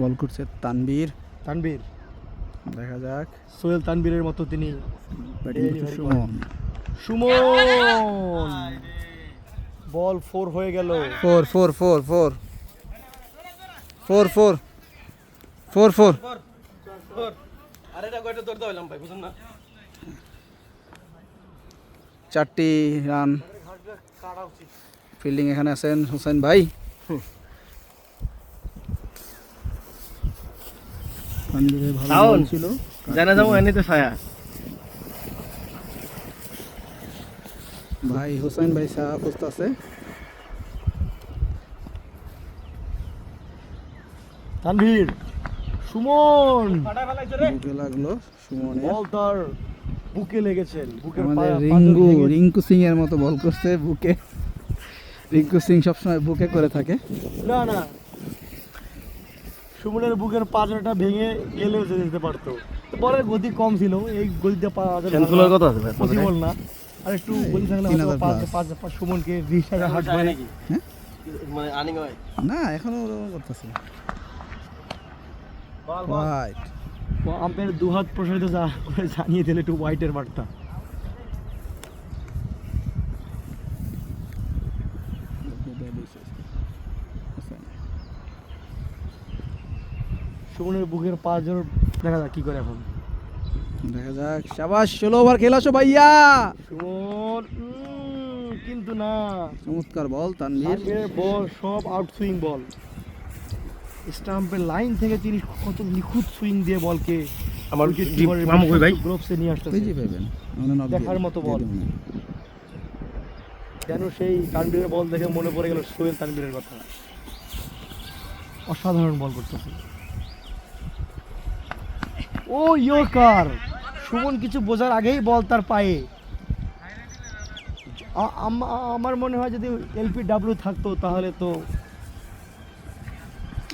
বল করছে তানবীর তানবীর দেখা যাক। সোহেল তানবীরের মতো তিনি সুমন। সুমন! বল ফোর হয়ে গেল। Four four four four. Four four. Four four. আরে এটা কয়টা দৌড়তে হইলাম ভাই বুঝুন না চারটি রান ফিল্ডিং এখানে আছেন হোসেন ভাই। তানভীরের ভালো ছিল জানা যাব এনিতে ছায়া ভাই হোসেন ভাই সাহা খুঁজতেছে তানভীর সুমন। বুকে লাগল সুমনের। বল তার বুকে লেগেছেন আমাদের রিঙ্কু রিঙ্কু সিং এর মতো বল করছে বুকে। রিঙ্কু সিং সবসময় বুকে করে থাকে। না না সুমনের বুকের পাঁজরটা ভেঙে গেলেও যেতে পারতো। বলের গতি কম ছিল এই গতিতে পাঁজর ক্যান্সেলের কথা আছে পসিবল না। আর একটু গতি থাকলে সুমনকে বিশ হাজার হাট হয় হয় নাকি? হ্যাঁ? মানে হয়? না এখনও করতেছে। হোয়াইট আম্পের দু হাত প্রসারিত যা- করে জানিয়ে দিলে একটু হোয়াইটের বার্তা। সুমনের বুকের পাঁচজন দেখা যাক কি করে এখন দেখা যাক সাবাস ষোলো ওভার খেলাছো ভাইয়া সুমন কিন্তু না চমৎকার বল তানভীর তানভীরের বল সব আউট সুইং বল স্টাম্পের লাইন থেকে তিনি কত নিখুঁত সুইং দিয়ে বলকে আমার মামু কই ভাই গ্লোভসে নিয়ে আসতেছে খুঁজে পাবেন দেখার মতো বল। দেবো না। যেন সেই তানবীরের বল দেখে মনে পড়ে গেল সোহেল তানবীরের কথা অসাধারণ বল করতেছে ও ইয়র্কার সুমন কিছু বোঝার আগেই বল তার পায়ে। আমার মনে হয় যদি এলপি ডাব্লিউ থাকতো তাহলে তো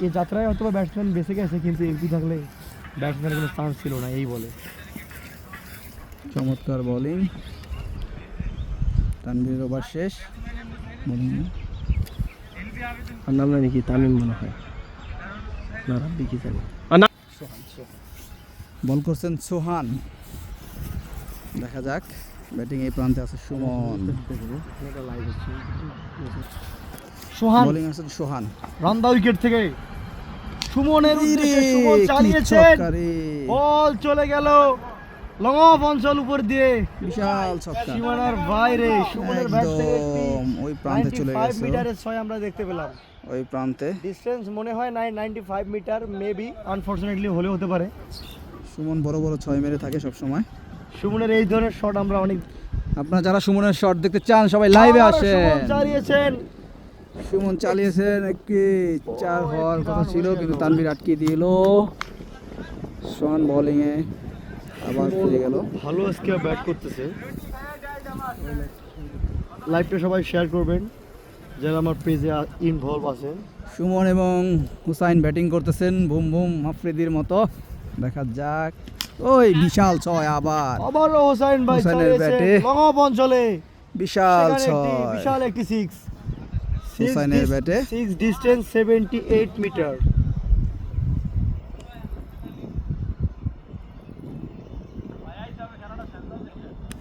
এই যাত্রায় হয়তো ব্যাটসম্যান বেঁচে গেছে কিন্তু এলপি থাকলে ব্যাটসম্যানের কোনো চান্স ছিল না এই বলে। চমৎকার বোলিং তানভীর ওভার শেষ। আর নাম নাকি? তামিম মনে হয়। না রাব্বি কি জানি বল করছেন সোহান। দেখা যাক ব্যাটিং এই প্রান্তে আছে সুমন। সোহান। বোলিং আছে সোহান। রান্দা উইকেট থেকে সুমনের উদ্দেশ্যে সুমন চালিয়েছেন। বল চলে গেল। লং অফ অঞ্চল উপর দিয়ে। বিশাল ছক্কা। সীমানার বাইরে সুমনের ব্যাট থেকে ওই প্রান্তে চলে গেছে। ও। মিটারের ছয় আমরা দেখতে পেলাম। ওই প্রান্তে। ডিসটেন্স মনে হয় নাই 95 মিটার মেবি আনফরচুনেটলি হলে হতে পারে। সুমন বড় বড় ছয় মেরে থাকে সব সময় সুমনের এই ধরনের শট আমরা অনেক আপনারা যারা সুমনের শট দেখতে চান সবাই লাইভে আসেন। চালিয়েছেন। সুমন চালিয়েছেন একটি চার হওয়ার কথা ছিল কিন্তু তানভীর আটকে দিল। সোহান বোলিং এ আবার ফিরে গেল। ভালো আজকে ব্যাট করতেছে। লাইভটা সবাই শেয়ার করবেন যারা আমার পেজে ইনভলভ আছেন। সুমন এবং হুসাইন ব্যাটিং করতেছেন বুম বুম মাফ্রিদির মতো। দেখা যাক। ওই বিশাল ছয় আবার। আবারও হোসেন ভাই হোসেনের ব্যাটে। লং অফ অঞ্চলে। বিশাল ছয়। বিশাল একটি সিক্স হোসেনের ব্যাটে। Six distance seventy eight metre